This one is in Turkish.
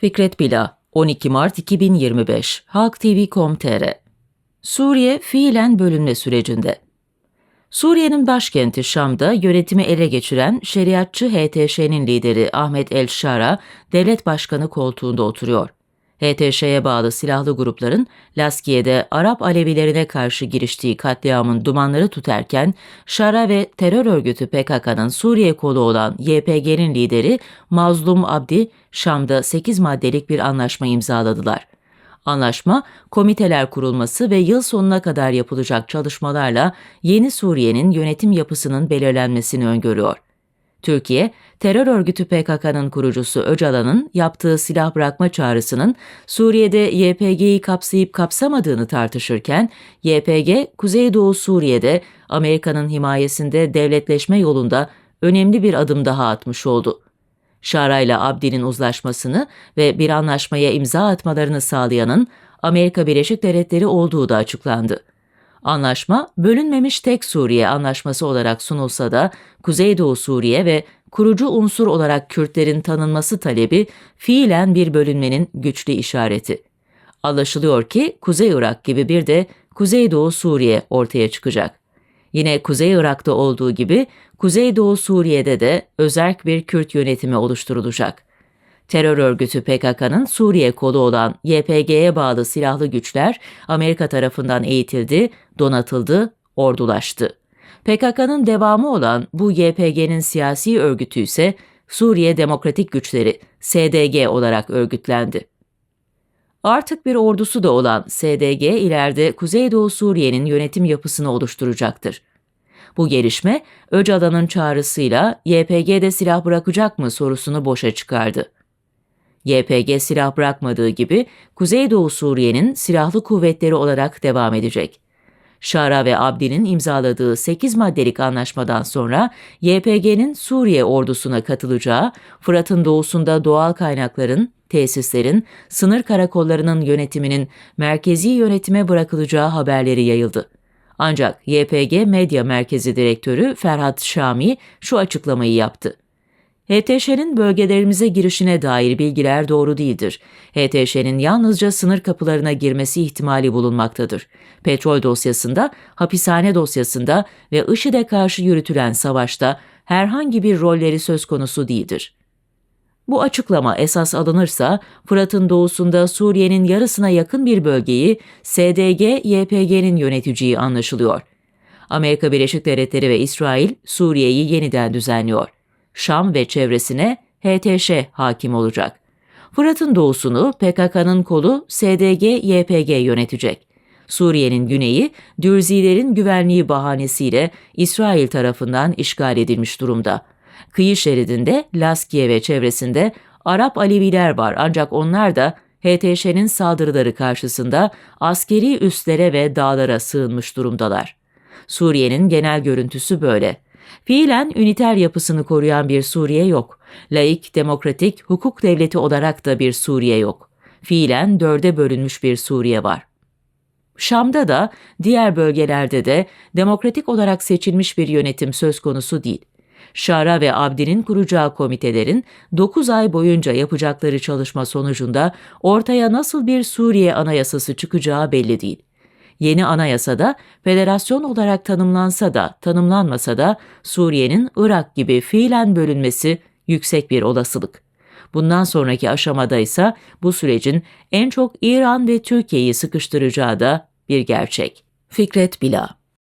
Fikret Bila, 12 Mart 2025, Halk TV.com.tr Suriye fiilen bölünme sürecinde. Suriye'nin başkenti Şam'da yönetimi ele geçiren şeriatçı HTŞ'nin lideri Ahmet El-Şara, devlet başkanı koltuğunda oturuyor. HTŞ'ye bağlı silahlı grupların Laskiye'de Arap Alevilerine karşı giriştiği katliamın dumanları tutarken Şara ve terör örgütü PKK'nın Suriye kolu olan YPG'nin lideri Mazlum Abdi Şam'da 8 maddelik bir anlaşma imzaladılar. Anlaşma, komiteler kurulması ve yıl sonuna kadar yapılacak çalışmalarla yeni Suriye'nin yönetim yapısının belirlenmesini öngörüyor. Türkiye, terör örgütü PKK'nın kurucusu Öcalan'ın yaptığı silah bırakma çağrısının Suriye'de YPG'yi kapsayıp kapsamadığını tartışırken, YPG, Kuzeydoğu Suriye'de Amerika'nın himayesinde devletleşme yolunda önemli bir adım daha atmış oldu. Şara ile Abdi'nin uzlaşmasını ve bir anlaşmaya imza atmalarını sağlayanın Amerika Birleşik Devletleri olduğu da açıklandı. Anlaşma, bölünmemiş tek Suriye anlaşması olarak sunulsa da Kuzeydoğu Suriye ve kurucu unsur olarak Kürtlerin tanınması talebi fiilen bir bölünmenin güçlü işareti. Anlaşılıyor ki Kuzey Irak gibi bir de Kuzeydoğu Suriye ortaya çıkacak. Yine Kuzey Irak'ta olduğu gibi Kuzeydoğu Suriye'de de özerk bir Kürt yönetimi oluşturulacak. Terör örgütü PKK'nın Suriye kolu olan YPG'ye bağlı silahlı güçler Amerika tarafından eğitildi, donatıldı, ordulaştı. PKK'nın devamı olan bu YPG'nin siyasi örgütü ise Suriye Demokratik Güçleri SDG olarak örgütlendi. Artık bir ordusu da olan SDG ileride Kuzeydoğu Suriye'nin yönetim yapısını oluşturacaktır. Bu gelişme Öcalan'ın çağrısıyla YPG'de silah bırakacak mı sorusunu boşa çıkardı. YPG silah bırakmadığı gibi Kuzeydoğu Suriye'nin silahlı kuvvetleri olarak devam edecek. Şara ve Abdi'nin imzaladığı 8 maddelik anlaşmadan sonra YPG'nin Suriye ordusuna katılacağı, Fırat'ın doğusunda doğal kaynakların, tesislerin, sınır karakollarının yönetiminin merkezi yönetime bırakılacağı haberleri yayıldı. Ancak YPG Medya Merkezi Direktörü Ferhat Şami şu açıklamayı yaptı. HTŞ'nin bölgelerimize girişine dair bilgiler doğru değildir. HTŞ'nin yalnızca sınır kapılarına girmesi ihtimali bulunmaktadır. Petrol dosyasında, hapishane dosyasında ve IŞİD'e karşı yürütülen savaşta herhangi bir rolleri söz konusu değildir. Bu açıklama esas alınırsa Fırat'ın doğusunda Suriye'nin yarısına yakın bir bölgeyi SDG-YPG'nin yöneteceği anlaşılıyor. Amerika Birleşik Devletleri ve İsrail Suriye'yi yeniden düzenliyor. Şam ve çevresine HTŞ hakim olacak. Fırat'ın doğusunu PKK'nın kolu SDG-YPG yönetecek. Suriye'nin güneyi Dürzilerin güvenliği bahanesiyle İsrail tarafından işgal edilmiş durumda. Kıyı şeridinde Laskiye ve çevresinde Arap Aleviler var ancak onlar da HTŞ'nin saldırıları karşısında askeri üslere ve dağlara sığınmış durumdalar. Suriye'nin genel görüntüsü böyle. Fiilen üniter yapısını koruyan bir Suriye yok. Laik, demokratik, hukuk devleti olarak da bir Suriye yok. Fiilen dörde bölünmüş bir Suriye var. Şam'da da diğer bölgelerde de demokratik olarak seçilmiş bir yönetim söz konusu değil. Şara ve Abdi'nin kuracağı komitelerin 9 ay boyunca yapacakları çalışma sonucunda ortaya nasıl bir Suriye anayasası çıkacağı belli değil. Yeni anayasada federasyon olarak tanımlansa da tanımlanmasa da Suriye'nin Irak gibi fiilen bölünmesi yüksek bir olasılık. Bundan sonraki aşamada ise bu sürecin en çok İran ve Türkiye'yi sıkıştıracağı da bir gerçek. Fikret Bila